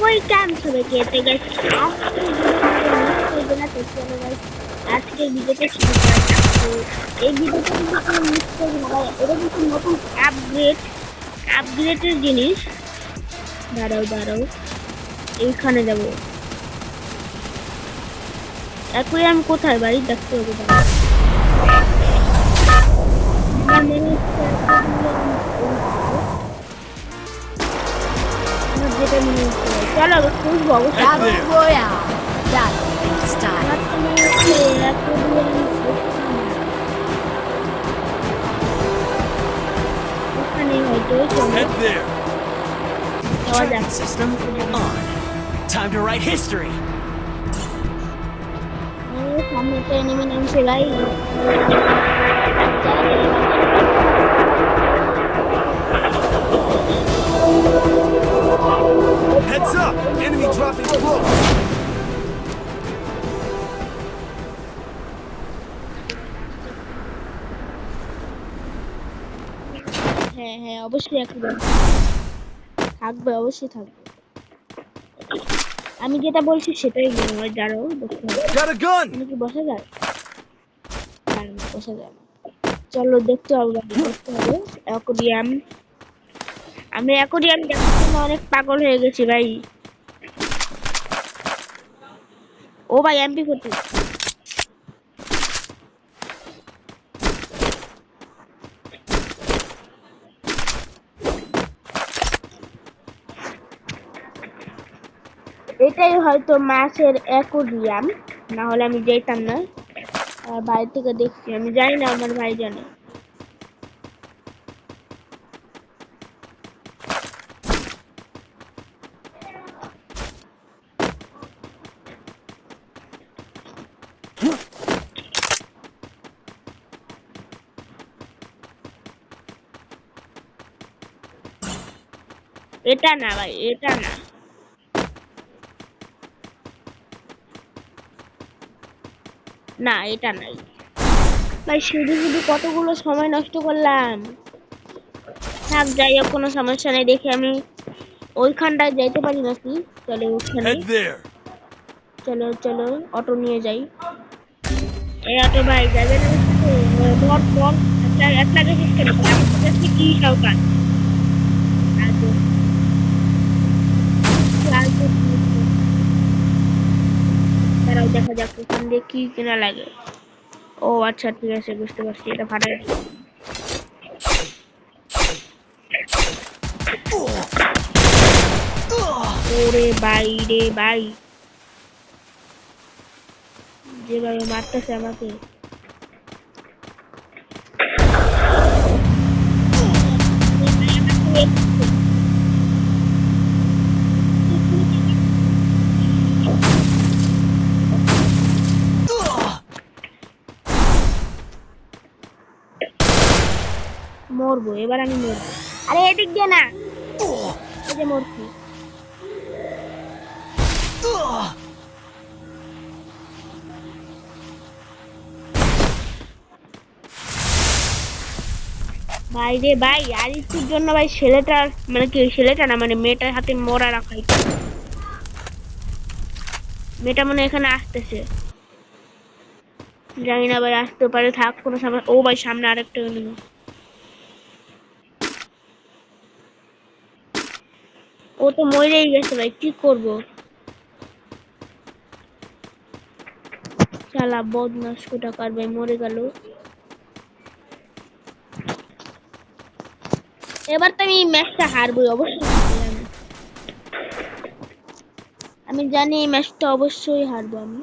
Welcome সবাইকে তো guys আজকে ভিডিওটা শুরু এই ভিডিওটা মিস করবে না এটা কিন্তু নতুন আপগ্রেড আপগ্রেডের জিনিস দাঁড়াও দাঁড়াও এইখানে যাব অ্যাকুয়ারিয়াম কোথায় ভাই দেখতে হবে দাঁড়াও তো মনে হচ্ছে aquarium ওখানে হয়তো চলো Head there. যাওয়া যাক Tracking system on. Time to write history. আমাদের সামনে একটা এনিমি নামছে ভাই Heads up. Enemy dropping close. হ্যাঁ হ্যাঁ অবশ্যই থাকবে অবশ্যই থাকবে। আমি যেটা বলছি সেটাই হয় যারও দেখতে হবে কি বসা যায় বসা যায় চলো দেখতে হবে দেখতে হবে। অ্যাকোরিয়াম আমি দেখার জন্য অনেক পাগল হয়ে গেছি ভাই। ও ভাই এমপি ফোর্টি এটাই হয়তো মাছের অ্যাকোরিয়াম না হলে আমি যেতাম না। বাইরে থেকে দেখছি, আমি জানি না আমার ভাই জানে এটা না ভাই এটা না। না এটা নাই ভাই শুধু শুধু কতগুলো সময় নষ্ট করলাম। থাক যাই হোক কোনো সমস্যা নেই দেখি আমি ওইখানটায় যাইতে পারি নাকি? চলো Head চলো চলো অটো নিয়ে যাই। এই অটো ভাই যাবে না ধর ধর একটা একটা কেন? আমার কি সরকার দাঁড়াও দেখা যাক ওখান দিয়ে কি কেনা লাগে। ও আচ্ছা ঠিক আছে, বুঝতে পারছি, এটা গেছে ওরে বাই রে বাই যেভাবে মারতেছে আমাকে। মরবো, এবার আমি মরবো। আরে এদিক দিয়ে না। এই যে মরছি। ভাই রে ভাই আর একটুর জন্য ভাই ছেলেটার মানে কি, ছেলেটা না মানে মেয়েটার হাতে মরা রাখাই মেয়েটা মনে এখানে আসতেছে। জানি না ভাই, আসতে পারে, থাক, কোনো সামনে ও ভাই, সামনে আরেকটা enemy। ও তো মরেই গেছে ভাই, কি করব? শালা বদমাস কোটাকার ভাই, মরে গেল। এবার তো আমি ম্যাচটা হারবই, অবশ্যই। আমি জানি এই ম্যাচটা অবশ্যই হারবো আমি।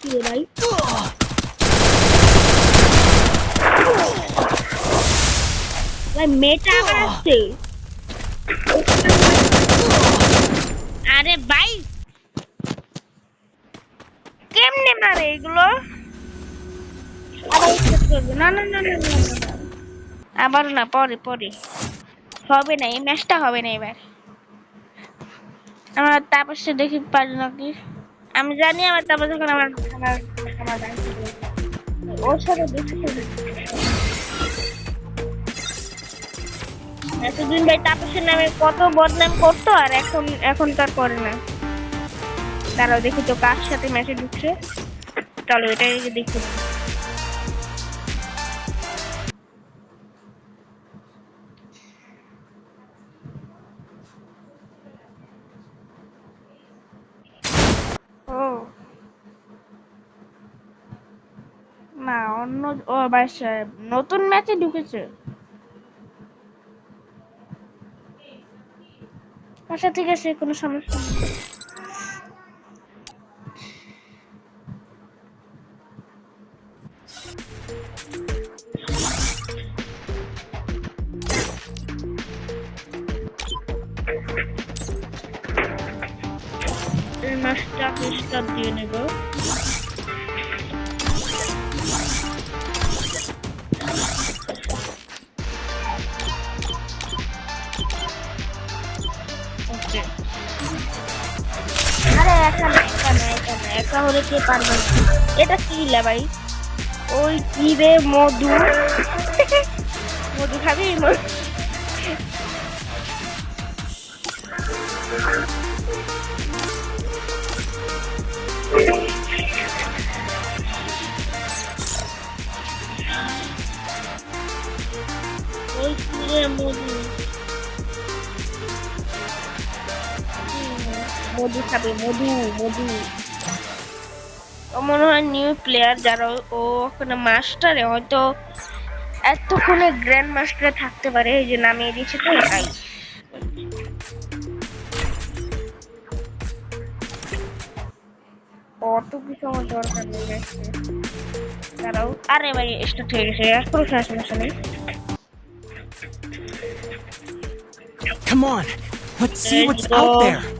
কি ভাই ভাই মেয়েটা আবার আসছে আরে ভাই কেমনে মারে এগুলো না। আবার না পরে পরে হবে না এই ম্যাচটা হবে না এবার আমার তাপসে দেখি পারি নাকি আমি জানি আমার তাপস যখন আমার আমার সাথে বেশি এতদিন ভাই তাপসের নামে কত বদনাম করতো আর এখন এখন তার করে না। দাঁড়াও দেখি তো কার সাথে ম্যাচে ঢুকছে। চলো এটাই দেখি। না, অন্য ও বাস নতুন ম্যাচে ঢুকেছে। আচ্ছা ঠিক আছে কোনো সমস্যা নেই। মাছটা পরিষ্কার দিয়ে নেব। একা পারবে? এটা কি ভাই? ওই রে মধু। মধু খাবি? ওই মধু। মধু খাবে, মধু মধু। ও মনে হয় নিউ প্লেয়ার যারা ও ওখানে মাস্টারে হয়তো এতক্ষণে গ্র্যান্ড মাস্টারে থাকতে পারে এই যে নামিয়ে দিয়েছে তো তাই অত কিছু আমার দরকার নেই দাঁড়াও। আরে ভাই স্টার্ট হয়ে গেছে আর কোনো সমস্যা নেই Come on, let's see what's out there.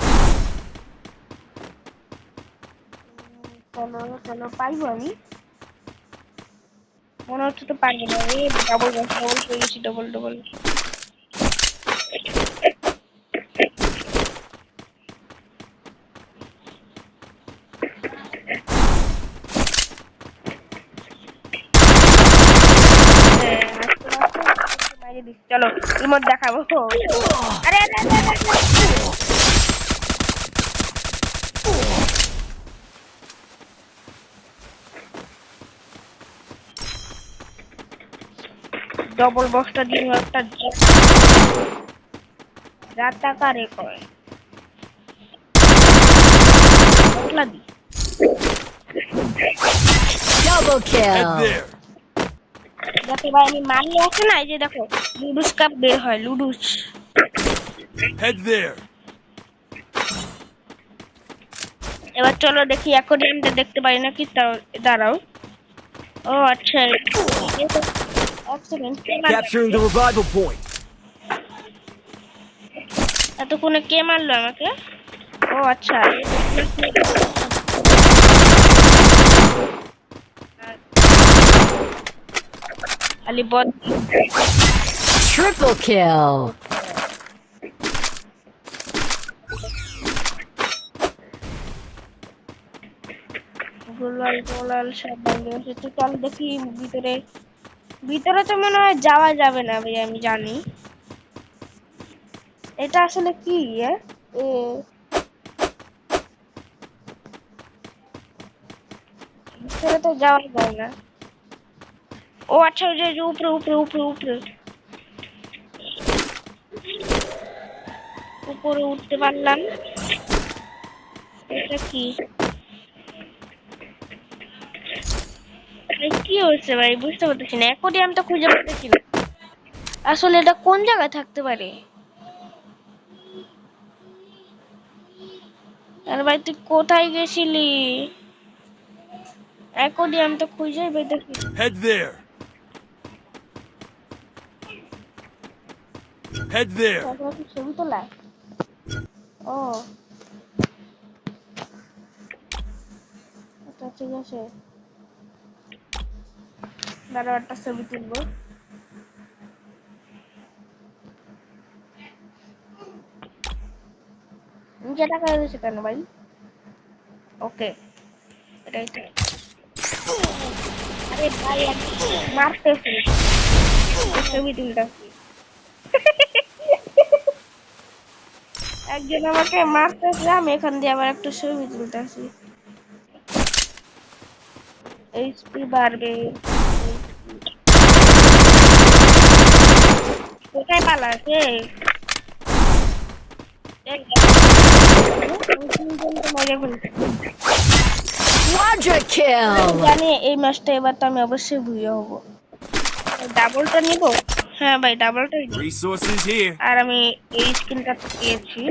চলো চলো পাইবো আমি? হচ্ছে তো পারব না। রে ডবল ডবল হয়ে গেছি ডবল ডবল চলো রিমোট দেখাবো। আরে আরে আরে, ডবল বক্সটা দিয়ে একটা রাতাকারে কয় বটলা দি। Double Head যাতে ভাই আমি মারলে আছে না এই যে দেখো লুডুস কাপ বের হয় লুডুস. এবার চলো দেখি অ্যাকোরিয়ামটা দেখতে পাই নাকি তাও- দাঁড়াও। ও আচ্ছা Capturing the revival point. এতক্ষণে কে মারলো আমাকে ও আচ্ছা খালি বদ Triple kill. গুলো ওয়াল টোলাল সব ভেঙে গেছে তো চল দেখি ভিতরে ভিতরে তো মনে হয় যাওয়া যাবে না ভাই আমি জানি। এটা আসলে কি এ? এ ভিতরে তো যাওয়া যায় না। ও আচ্ছা ওই যে উপরে উপরে উপরে উপরে। উপরে উঠতে পারলাম। এটা কি? কি হয়েছে ভাই? বুঝতে পারতেছি না। অ্যাকোডিয়াম তো খুঁজে পাচ্ছি না। আসলে এটা কোন জায়গায় থাকতে পারে? আরে ভাই তুই কোথায় গেছিলি? অ্যাকোডিয়াম তো খুঁজেই পেতেছি. Head there. তারপরে কি ছবি তোলা। ও। আচ্ছা ঠিক আছে। দাঁড়াও একটা ছবি তুলবো। নিচে টাকা রয়েছে কেন ভাই? ওকে এটাই তো। আরে ভাই মারতেছি। ছবি তুলতেছি। একজন আমাকে মারতেছে আমি এখান দিয়ে আবার একটা ছবি তুলতেছি। এইচপি বাড়বে। জানি এই ম্যাচটা এবার তো আমি অবশ্যই ভুইয়া হব ডাবলটা নিব হ্যাঁ ভাই. আর আমি এই স্কিনটা পেয়েছি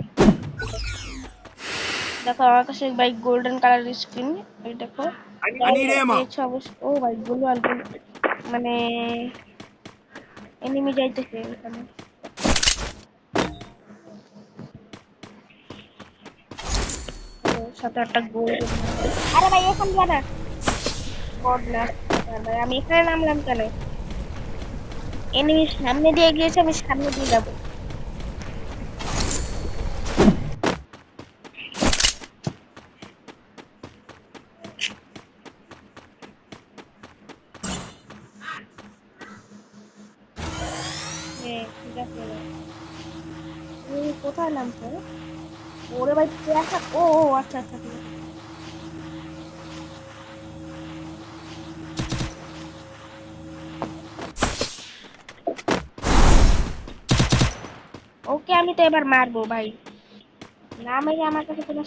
দেখো আমার কাছে ভাই গোল্ডেন কালার স্কিন এই দেখো ও ভাই গুলো আর মানে এনিমি যাইতেছে এখানে ও, সাথে একটা গোল্ড আরে ভাই, এখন যা না ভাই, আমি এখানে নামলাম কেন? এনিমি সামনে দিয়ে গিয়েছে, আমি সামনে দিয়ে যাব। কোথায় নামছো? ওরে ভাই ও ও আচ্ছা আচ্ছা ঠিক আছে। ওকে আমি তো এবার মারবো ভাই না মেরে আমার কাছে কোনো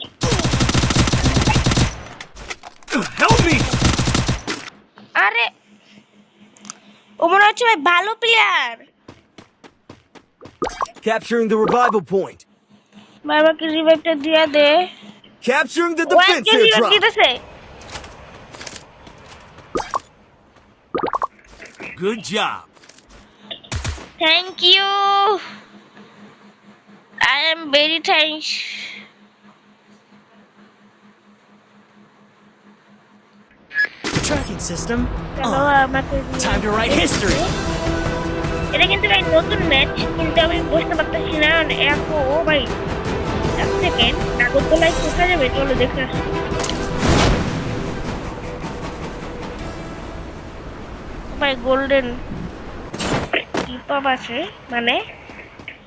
আরে ও মনে হচ্ছে ভাই ভালো player Capturing the revival point. বাবাকে রিভাইভটা দিয়ে দে Capturing the ও defense একজন রিভাইভ airdrop. দিতেছে Good job. Thank you I am very thanks Tracking system চলো on. আমাকে Time to write history. এটা কিন্তু ভাই নতুন ম্যাচ কিন্তু আমি বুঝতে পারতেছি না এখন ও ভাই গোল্ডেন কিপাপ আছে মানে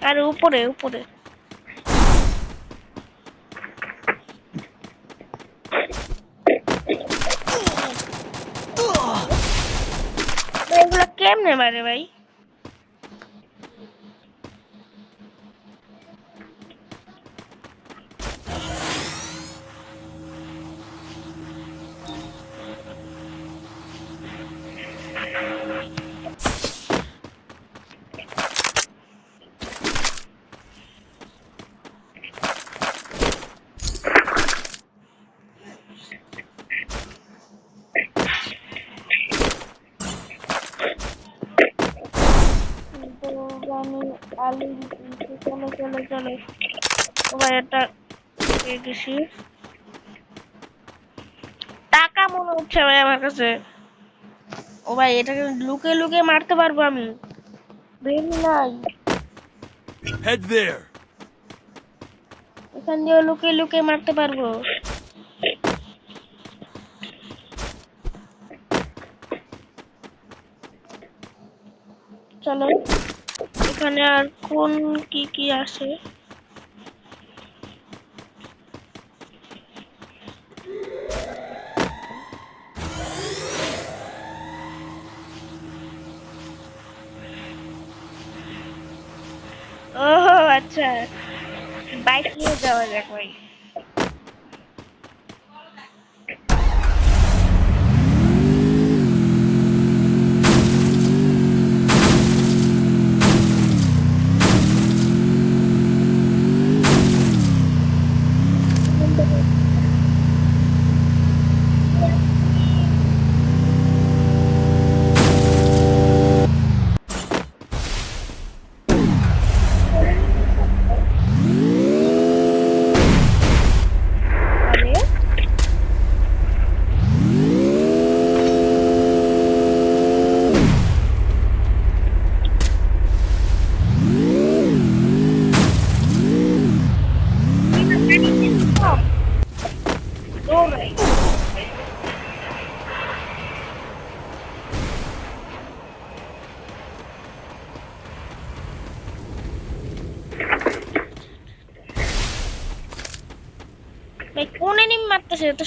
আর উপরে উপরে। কেমনে মারে ভাই? জানি আলি চলো চলো চলো। সবাই পেয়ে গেছি টাকা মনে হচ্ছে ভাই আমার কাছে। ও ভাই এটাকে লুকে লুকে মারতে পারব আমি। বেরি নাই। হেড দেয়ার এখান দিয়ে লুকে লুকে মারতে পারব। চলো। এখানে আর কোন কি কি আছে? ও আচ্ছা। বাইক নিয়ে যাওয়া যাক ভাই।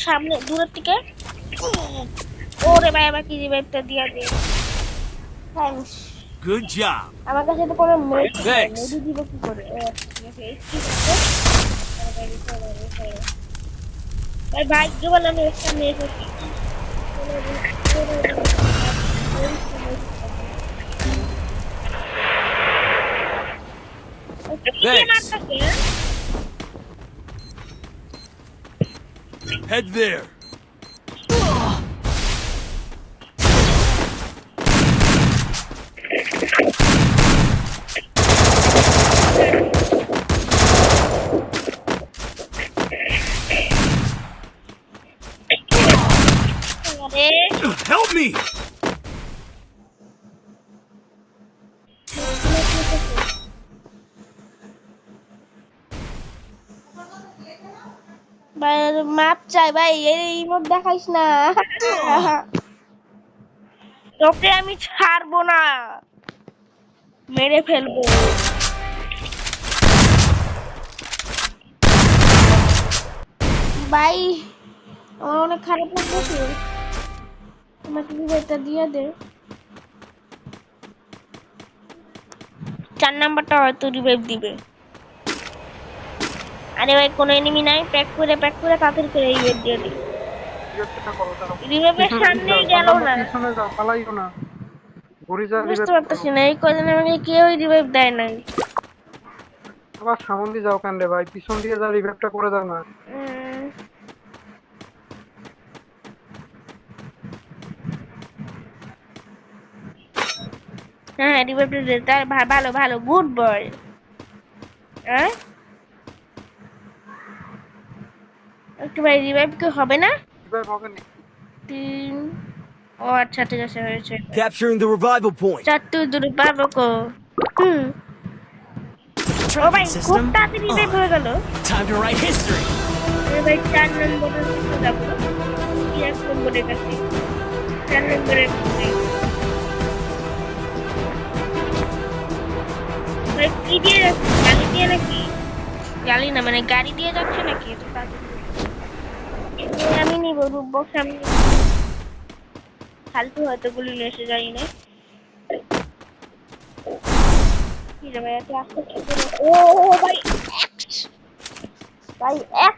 সামনে দূরের থেকে ওরে ভাই আবার কি রিভাইভটা দিয়া দে থ্যাঙ্কস Good job. আমার কাছে তো কোনো মেডি দিব কি করে। ভাই ভাগ্য বলে আমি একটা মেয়ে করছি Thanks. Head there. মাপ চাই ভাই, এই ইমোট দেখাইস না। তোকে আমি ছাড়বো না। মেরে ফেলব। ভাই, আমার অনেক খারাপ লাগতেছে। আমাকে এটা দিয়ে দে। চার নাম্বারটা হয়তো রিভাইভ দিবে। আরে ভাই কোনো এনিমি নাই। প্যাক করে প্যাক করে তাড়াতাড়ি করে রিভাইভ দিয়ে দিই। রিভাইভের সামনেই গেল না। পিছনে যাও পালাইও না। ঘুরে যা বুঝতে পারতেছি না এই কদিন আমাকে কেউই রিভাইভ দেয় নাই। আবার সামন দিয়ে যাও কেন ভাই? পিছন দিয়ে যা রিভাইভটা করে দাও না। হ্যাঁ রিভাইভটা দে। তার ভালো ভালো গুড বয় হ্যাঁ একটু ভাই রিভাইভ কি হবে না? রিভাইভ হবে না তিন ও আচ্ছা ঠিক আছে হয়েছে। Capturing the revival point. চারটু দূরে পাবো কো হুম। ও ভাই খুব তাড়াতাড়ি রিভাইভ হয়ে গেল। Time to write history. এবার চার নম্বরের কাছে যাব। কি এক নম্বরের কাছে চার নম্বরের কাছে ভাই, কি দিয়ে যাচ্ছে? গাড়ি দিয়ে নাকি? গাড়ি না মানে গাড়ি দিয়ে যাচ্ছে নাকি? এটা তাড়াতাড়ি আমি নিবো রূপবক সামনে ফালতু হয়তো গুলি নিয়ে এসে যাই না। ও ভাই ভাই এক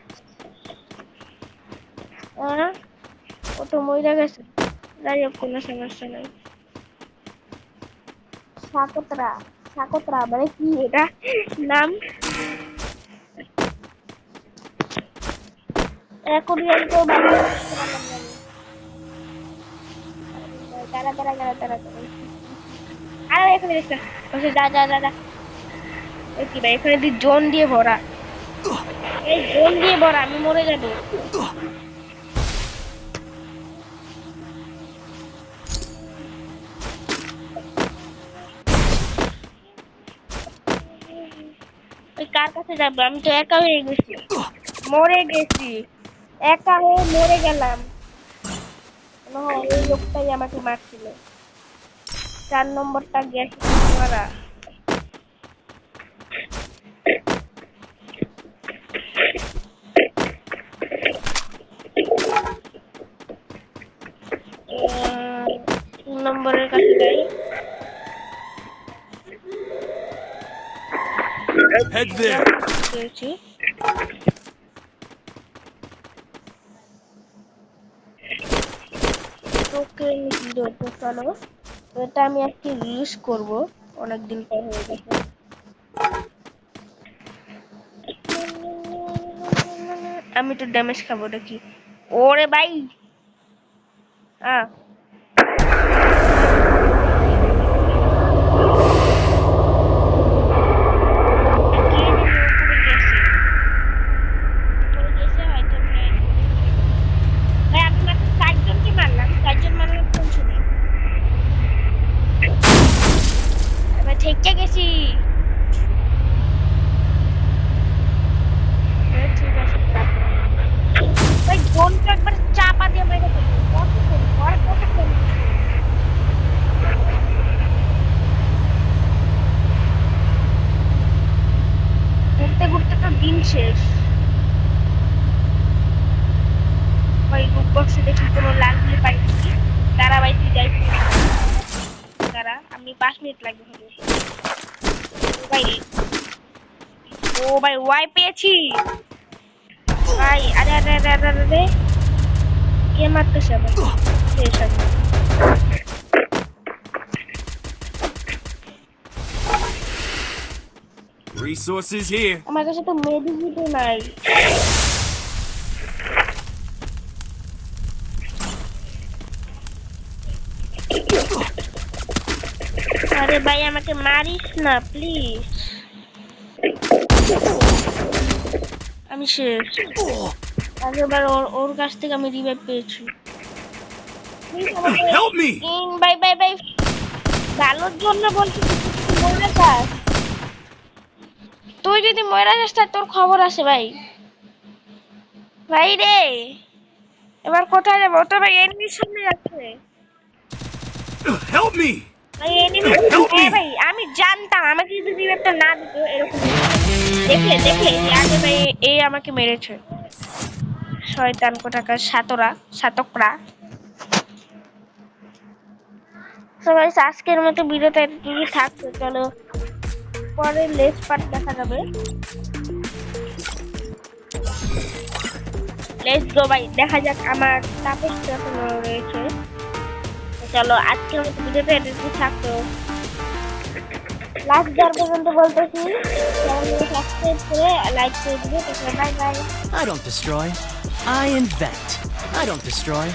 ও তো মরে গেছে। যাই হোক কোনো সমস্যা নাই। সাকতরা সাকতরা মানে কি এটা? নাম? এখন তো তারা তারা তারা তারা আরে এখানে দেখতে বসে যা যা যা যা। ওই কি ভাই, এখানে তুই জোন দিয়ে ভরা। এই জোন দিয়ে ভরা, আমি মরে যাব। ওই কার কাছে যাব? আমি তো একা হয়ে গেছি। মরে গেছি। একা হয়ে মরে গেলাম মনে হয় ওই লোকটাই আমাকে মারছিল চার নম্বরটা গেছে মারা উম, তিন নম্বরের কাছে যাই Head there. এটা আমি আজকে রিলিজ করব। অনেকদিন পর হয়ে গেছে। আমি তো ড্যামেজ খাব নাকি ওরে ভাই! আহ কে জানি উপরে গেছে উপরে গেছে হয়তো ভাই ভাই আমি মাত্র চারজনকে মারলাম চারজন মারলাম কোন শুনে ঠেকে গেছি। ঠিক আছে চাপা দিয়ে ঘুরতে ঘুরতে তো দিন শেষ। ওই কোনো আমি পাঁচ মিনিট লাগবে হবে ও ভাই ও ভাই ওয়াই পেয়েছি ভাই আরে আরে আরে আরে আরে আরে কে মারতেছে আবার শেষ আমি Resources here. আমার কাছে তো মেডিসিটও নাই আরে ভাই আমাকে মারিস না প্লিজ আমি শেষ আগেরবার ওর ওর কাছ থেকে আমি রিভাইভ পেয়েছি। বাই বাই বাই ভালোর জন্য বলছি মরে যাস তুই যদি মরে যাস তার তোর খবর আছে ভাই। ভাই রে এবার কোথায় যাব? তো ভাই এনিমির সামনে যাচ্ছে। Help me! ভাই এনিমি ভাই আমি জানতাম আমাকে যদি রিভাইভটা না দিত এরকম। দেখলে দেখলে আগে ভাই এই আমাকে মেরেছে। শয়তান কোটাকার সাতরা, সাতকরা। সবাই আজকের মতো ভিডিওটা এতটুকু থাকতো চলো পরে লেস পার্ট দেখা যাবে। লেটস গো ভাই দেখা যাক আমার তাপস রয়েছে। চলো, আজকের মতো ভিডিওটা এতটুকু থাকতো লাস্ট যার পর্যন্ত বলতেছি চ্যানেলটাকে সাবস্ক্রাইব করে লাইক করে দিবে bye bye I don't destroy. I invent. I don't destroy.